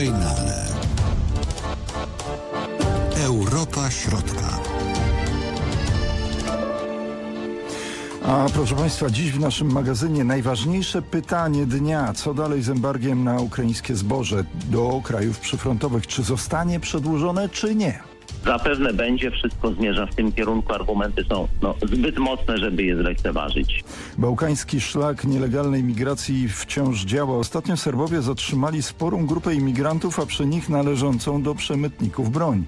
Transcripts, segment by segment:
hejnale. Europa Środka. A proszę Państwa, dziś w naszym magazynie najważniejsze pytanie dnia. Co dalej z embargiem na ukraińskie zboże do krajów przyfrontowych? Czy zostanie przedłużone, czy nie? Zapewne będzie, wszystko zmierza w tym kierunku. Argumenty są no, zbyt mocne, żeby je zlekceważyć. Bałkański szlak nielegalnej migracji wciąż działa. Ostatnio Serbowie zatrzymali sporą grupę imigrantów, a przy nich należącą do przemytników broń.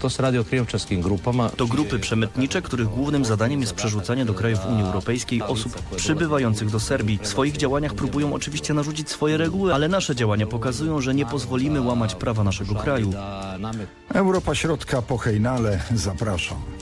To z radiokryjowczeskim grupama. To grupy przemytnicze, których głównym zadaniem jest przerzucanie do krajów Unii Europejskiej osób przybywających do Serbii. W swoich działaniach próbują oczywiście narzucić swoje reguły, ale nasze działania pokazują, że nie pozwolimy łamać prawa naszego kraju. Europa Środka po hejnale. Zapraszam.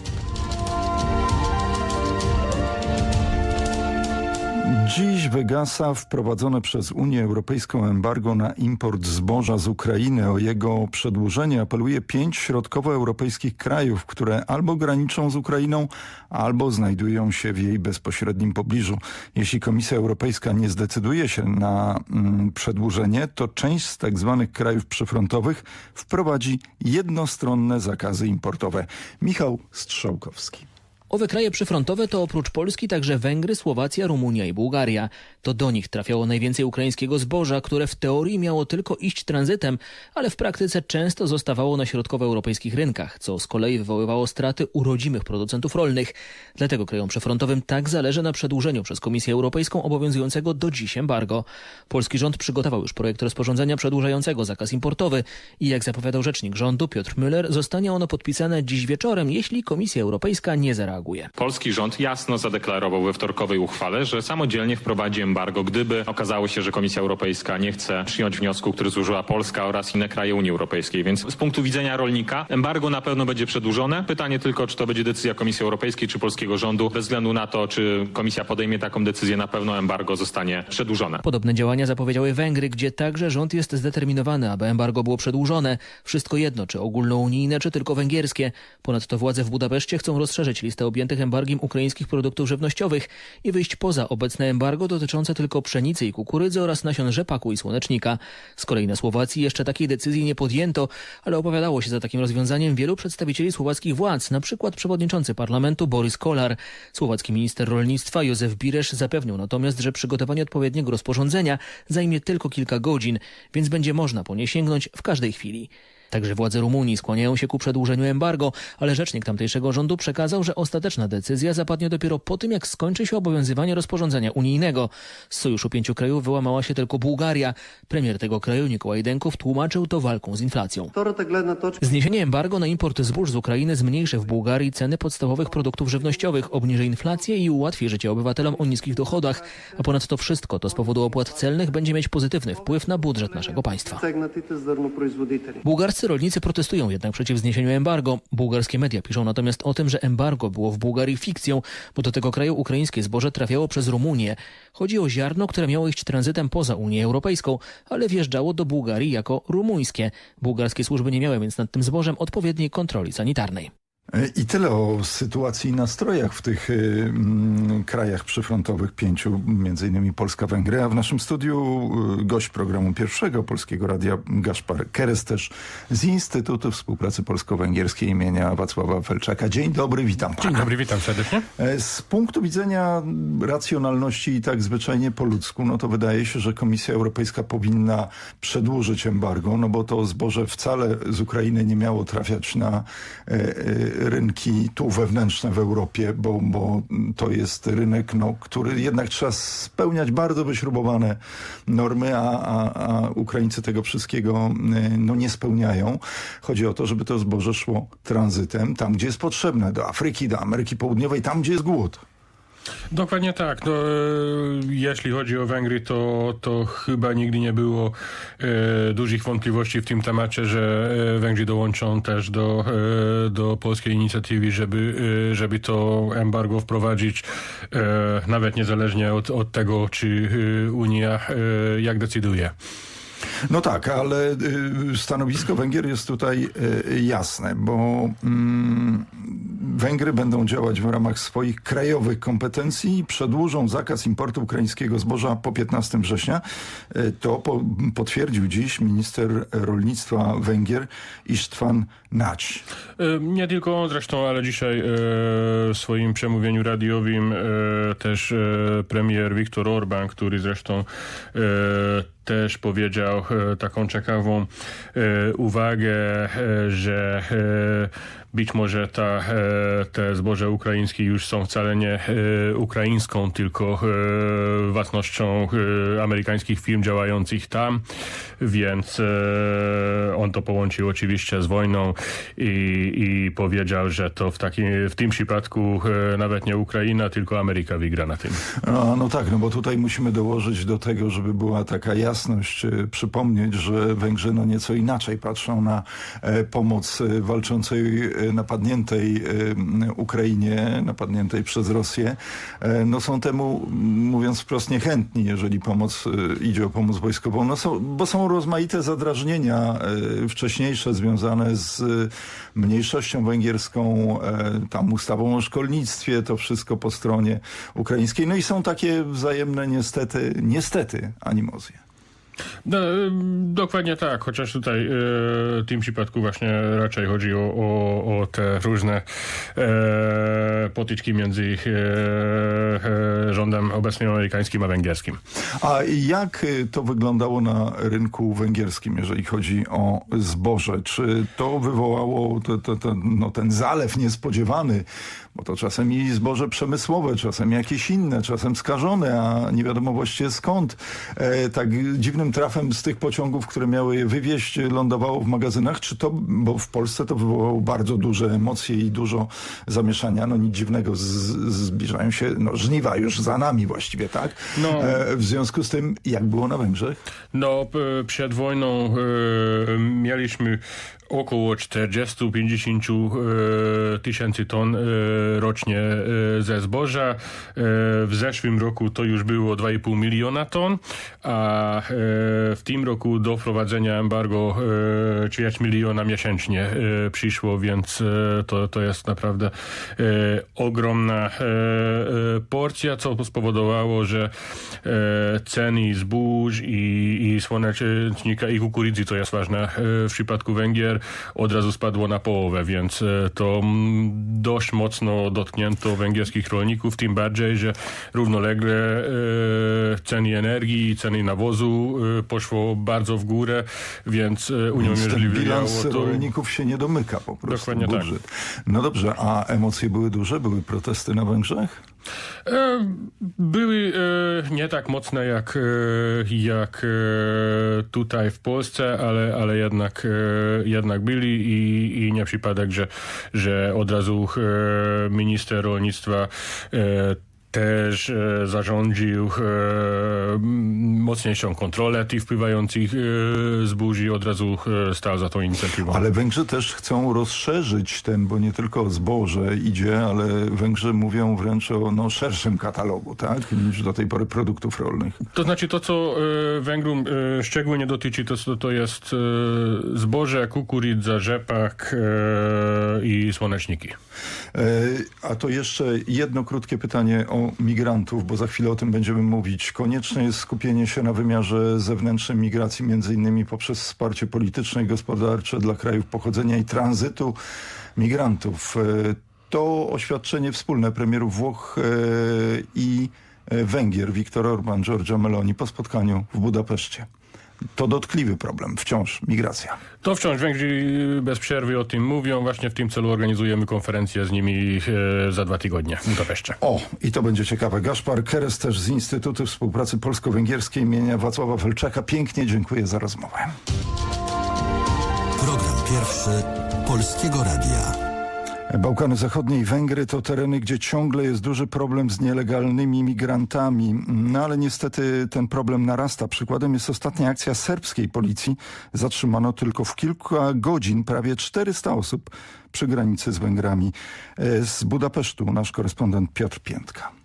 Dziś wygasa wprowadzone przez Unię Europejską embargo na import zboża z Ukrainy. O jego przedłużenie apeluje pięć środkowoeuropejskich krajów, które albo graniczą z Ukrainą, albo znajdują się w jej bezpośrednim pobliżu. Jeśli Komisja Europejska nie zdecyduje się na mm, przedłużenie, to część z tak zwanych krajów przyfrontowych wprowadzi jednostronne zakazy importowe. Michał Strzałkowski. Owe kraje przyfrontowe to oprócz Polski także Węgry, Słowacja, Rumunia i Bułgaria. To do nich trafiało najwięcej ukraińskiego zboża, które w teorii miało tylko iść tranzytem, ale w praktyce często zostawało na środkowoeuropejskich rynkach, co z kolei wywoływało straty u rodzimych producentów rolnych. Dlatego krajom przyfrontowym tak zależy na przedłużeniu przez Komisję Europejską obowiązującego do dziś embargo. Polski rząd przygotował już projekt rozporządzenia przedłużającego zakaz importowy i jak zapowiadał rzecznik rządu Piotr Müller, zostanie ono podpisane dziś wieczorem, jeśli Komisja Europejska nie zareaguje. Polski rząd jasno zadeklarował we wtorkowej uchwale, że samodzielnie wprowadzi embargo, gdyby okazało się, że Komisja Europejska nie chce przyjąć wniosku, który złożyła Polska oraz inne kraje Unii Europejskiej. Więc z punktu widzenia rolnika embargo na pewno będzie przedłużone. Pytanie tylko, czy to będzie decyzja Komisji Europejskiej czy polskiego rządu. Bez względu na to, czy Komisja podejmie taką decyzję, na pewno embargo zostanie przedłużone. Podobne działania zapowiedziały Węgry, gdzie także rząd jest zdeterminowany, aby embargo było przedłużone. Wszystko jedno, czy ogólnounijne, czy tylko węgierskie. Ponadto władze w Budapeszcie chcą rozszerzyć listę objętych embargiem ukraińskich produktów żywnościowych i wyjść poza obecne embargo dotyczące tylko pszenicy i kukurydzy oraz nasion rzepaku i słonecznika. Z kolei na Słowacji jeszcze takiej decyzji nie podjęto, ale opowiadało się za takim rozwiązaniem wielu przedstawicieli słowackich władz, na przykład przewodniczący parlamentu Borys Kolar. Słowacki minister rolnictwa Józef Biresz zapewnił natomiast, że przygotowanie odpowiedniego rozporządzenia zajmie tylko kilka godzin, więc będzie można po nie sięgnąć w każdej chwili. Także władze Rumunii skłaniają się ku przedłużeniu embargo, ale rzecznik tamtejszego rządu przekazał, że ostateczna decyzja zapadnie dopiero po tym, jak skończy się obowiązywanie rozporządzenia unijnego. Z sojuszu pięciu krajów wyłamała się tylko Bułgaria. Premier tego kraju, Nikołaj Denkow, tłumaczył to walką z inflacją. Zniesienie embargo na import zbóż z Ukrainy zmniejszy w Bułgarii ceny podstawowych produktów żywnościowych, obniży inflację i ułatwi życie obywatelom o niskich dochodach. A ponadto wszystko to z powodu opłat celnych będzie mieć pozytywny wpływ na budżet naszego państwa. Bułgarscy rolnicy protestują jednak przeciw zniesieniu embargo. Bułgarskie media piszą natomiast o tym, że embargo było w Bułgarii fikcją, bo do tego kraju ukraińskie zboże trafiało przez Rumunię. Chodzi o ziarno, które miało iść tranzytem poza Unię Europejską, ale wjeżdżało do Bułgarii jako rumuńskie. Bułgarskie służby nie miały więc nad tym zbożem odpowiedniej kontroli sanitarnej. I tyle o sytuacji i nastrojach w tych y, mm, krajach przyfrontowych, pięciu, między innymi Polska, Węgry, a w naszym studiu y, gość programu pierwszego Polskiego Radia Gaszpar Keres też z Instytutu Współpracy Polsko-Węgierskiej imienia Wacława Felczaka. Dzień dobry, witam pana. Dzień dobry, witam serdecznie. E, Z punktu widzenia racjonalności i tak zwyczajnie po ludzku, no to wydaje się, że Komisja Europejska powinna przedłużyć embargo, no bo to zboże wcale z Ukrainy nie miało trafiać na e, e, rynki tu wewnętrzne w Europie, bo, bo to jest rynek, no, który jednak trzeba spełniać bardzo wyśrubowane normy, a, a, a Ukraińcy tego wszystkiego e, no, nie spełniają. Chodzi o to, żeby to zboże szło tranzytem tam, gdzie jest potrzebne, do Afryki, do Ameryki Południowej, tam, gdzie jest głód. Dokładnie tak. No, e, jeśli chodzi o Węgry, to, to chyba nigdy nie było e, dużych wątpliwości w tym temacie, że e, Węgrzy dołączą też do, e, do polskiej inicjatywy, żeby, e, żeby to embargo wprowadzić, e, nawet niezależnie od, od tego, czy Unia jak decyduje. No tak, ale y, stanowisko Węgier jest tutaj y, jasne, bo mm, Węgry będą działać w ramach swoich krajowych kompetencji i przedłużą zakaz importu ukraińskiego zboża po 15 września. Y, To po, potwierdził dziś minister rolnictwa Węgier Istvan Nać. Nie tylko on zresztą, ale dzisiaj w swoim przemówieniu radiowym też premier Viktor Orban, który zresztą też powiedział taką ciekawą e, uwagę, e, że e, być może ta, e, te zboże ukraińskie już są wcale nie e, ukraińską, tylko e, własnością amerykańskich firm działających tam, więc on to połączył oczywiście z wojną i, i powiedział, że to w, takim, w tym przypadku nawet nie Ukraina, tylko Ameryka wygra na tym. No, no tak, no bo tutaj musimy dołożyć do tego, żeby była taka jasność, przypomnieć, że Węgrzy no nieco inaczej patrzą na pomoc walczącej, napadniętej m, Ukrainie, napadniętej przez Rosję. E, no są temu, mówiąc wprost, niechętni, jeżeli pomoc e, idzie o pomoc wojskową, no są, bo są rozmaite zadrażnienia e, wcześniejsze związane z e, mniejszością węgierską, e, tam ustawą o szkolnictwie, to wszystko po stronie ukraińskiej. No i są takie wzajemne niestety, niestety animozje. No, dokładnie tak, chociaż tutaj e, w tym przypadku właśnie raczej chodzi o, o, o te różne e, potyczki między e, e, rządem obecnym amerykańskim a węgierskim. A jak y, to wyglądało na rynku węgierskim, jeżeli chodzi o zboże? Czy to wywołało to, to, to, no, ten zalew niespodziewany? Bo to czasem i zboże przemysłowe, czasem jakieś inne, czasem skażone, a nie wiadomo właściwie skąd. E, tak dziwnym trafem z tych pociągów, które miały je wywieźć, lądowało w magazynach. Czy to, bo w Polsce to wywołało bardzo duże emocje i dużo zamieszania. No nic dziwnego, z, zbliżają się no, żniwa już za nami właściwie, tak? No. E, w związku z tym, jak było na Węgrzech? No, przed wojną e, mieliśmy około 40-50 e, tysięcy ton e, rocznie e, ze zboża. E, w zeszłym roku to już było 2,5 miliona ton, a w tym roku do wprowadzenia embargo ćwierć miliona miesięcznie przyszło, więc to, to jest naprawdę ogromna porcja, co spowodowało, że e, ceny zbóż i, i słonecznika i kukurydzy, co jest ważne e, w przypadku Węgier, od razu spadło na połowę, więc e, to mm, dość mocno dotknięto węgierskich rolników, tym bardziej, że równolegle e, ceny energii i ceny nawozu poszło bardzo w górę, więc uniemożliwiało bilans to... rolników się nie domyka po prostu. Dokładnie tak. budżet. No dobrze, a emocje były duże? Były protesty na Węgrzech? E, Były e, nie tak mocne jak, e, jak tutaj w Polsce, ale, ale jednak, jednak byli i, i nie przypadek, że, że od razu minister rolnictwa też e, zarządził e, mocniejszą kontrolę tych wpływających e, zbóży, od razu stał za tą inicjatywą. Ale Węgrzy też chcą rozszerzyć ten, bo nie tylko o zboże idzie, ale Węgrzy mówią wręcz o no, szerszym katalogu, tak? Niż do tej pory produktów rolnych. To znaczy to, co Węgrom szczególnie dotyczy, to, to jest zboże, kukurydza, rzepak i słoneczniki. A to jeszcze jedno krótkie pytanie o migrantów, bo za chwilę o tym będziemy mówić. Konieczne jest skupienie się na wymiarze zewnętrznej migracji, między innymi poprzez wsparcie polityczne i gospodarcze dla krajów pochodzenia i tranzytu migrantów. E, To oświadczenie wspólne premierów Włoch e, i e, Węgier, Viktor Orban, Giorgia Meloni po spotkaniu w Budapeszcie. To dotkliwy problem, wciąż migracja. To wciąż Węgrzy bez przerwy o tym mówią. Właśnie w tym celu organizujemy konferencję z nimi e, za dwa tygodnie w Budapeszcie. O, i to będzie ciekawe. Gaszpar Keres też z Instytutu Współpracy Polsko-Węgierskiej imienia Wacława Felczaka. Pięknie dziękuję za rozmowę. Program pierwszy Polskiego Radia. Bałkany Zachodnie i Węgry to tereny, gdzie ciągle jest duży problem z nielegalnymi migrantami. No ale niestety ten problem narasta. Przykładem jest ostatnia akcja serbskiej policji. Zatrzymano tylko w kilka godzin prawie 400 osób przy granicy z Węgrami. E, Z Budapesztu nasz korespondent Piotr Piętka.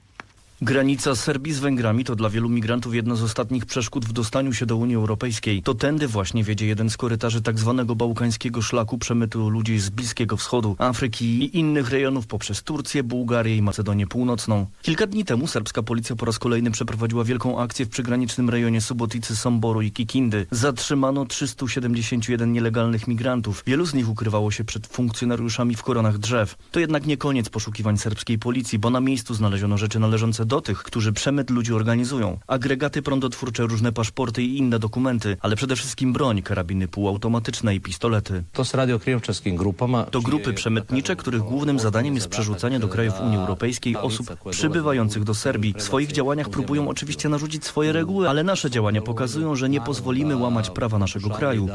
Granica Serbii z Węgrami to dla wielu migrantów jedna z ostatnich przeszkód w dostaniu się do Unii Europejskiej. To tędy właśnie wiedzie jeden z korytarzy tak zwanego bałkańskiego szlaku przemytu ludzi z Bliskiego Wschodu, Afryki i innych rejonów poprzez Turcję, Bułgarię i Macedonię Północną. Kilka dni temu serbska policja po raz kolejny przeprowadziła wielką akcję w przygranicznym rejonie Suboticy, Somboru i Kikindy. Zatrzymano 371 nielegalnych migrantów. Wielu z nich ukrywało się przed funkcjonariuszami w koronach drzew. To jednak nie koniec poszukiwań serbskiej policji, bo na miejscu znaleziono rzeczy należące do tych, którzy przemyt ludzi organizują. Agregaty prądotwórcze, różne paszporty i inne dokumenty, ale przede wszystkim broń, karabiny półautomatyczne i pistolety. To grupy przemytnicze, których głównym zadaniem jest przerzucanie do krajów Unii Europejskiej osób przybywających do Serbii. W swoich działaniach próbują oczywiście narzucić swoje reguły, ale nasze działania pokazują, że nie pozwolimy łamać prawa naszego kraju.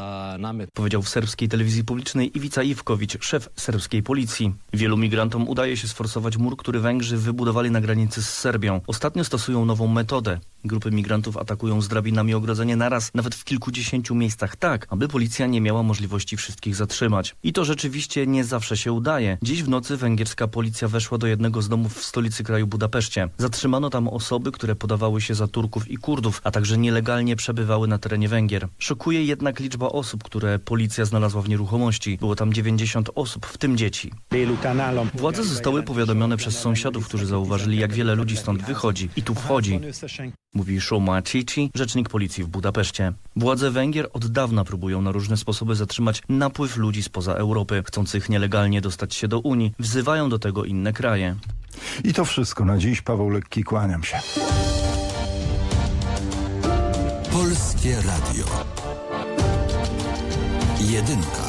Powiedział w serbskiej telewizji publicznej Iwica Iwkowicz, szef serbskiej policji. Wielu migrantom udaje się sforsować mur, który Węgrzy wybudowali na granicy z Serbią. Ostatnio stosują nową metodę. Grupy migrantów atakują z drabinami ogrodzenie naraz, nawet w kilkudziesięciu miejscach tak, aby policja nie miała możliwości wszystkich zatrzymać. I to rzeczywiście nie zawsze się udaje. Dziś w nocy węgierska policja weszła do jednego z domów w stolicy kraju Budapeszcie. Zatrzymano tam osoby, które podawały się za Turków i Kurdów, a także nielegalnie przebywały na terenie Węgier. Szokuje jednak liczba osób, które policja znalazła w nieruchomości. Było tam 90 osób, w tym dzieci. Władze zostały powiadomione przez sąsiadów, którzy zauważyli, jak wiele ludzi stąd wychodzi i tu wchodzi. Mówi Shoma Cici, rzecznik policji w Budapeszcie. Władze Węgier od dawna próbują na różne sposoby zatrzymać napływ ludzi spoza Europy, chcących nielegalnie dostać się do Unii. Wzywają do tego inne kraje. I to wszystko na dziś. Paweł Lekki, kłaniam się. Polskie Radio. Jedynka.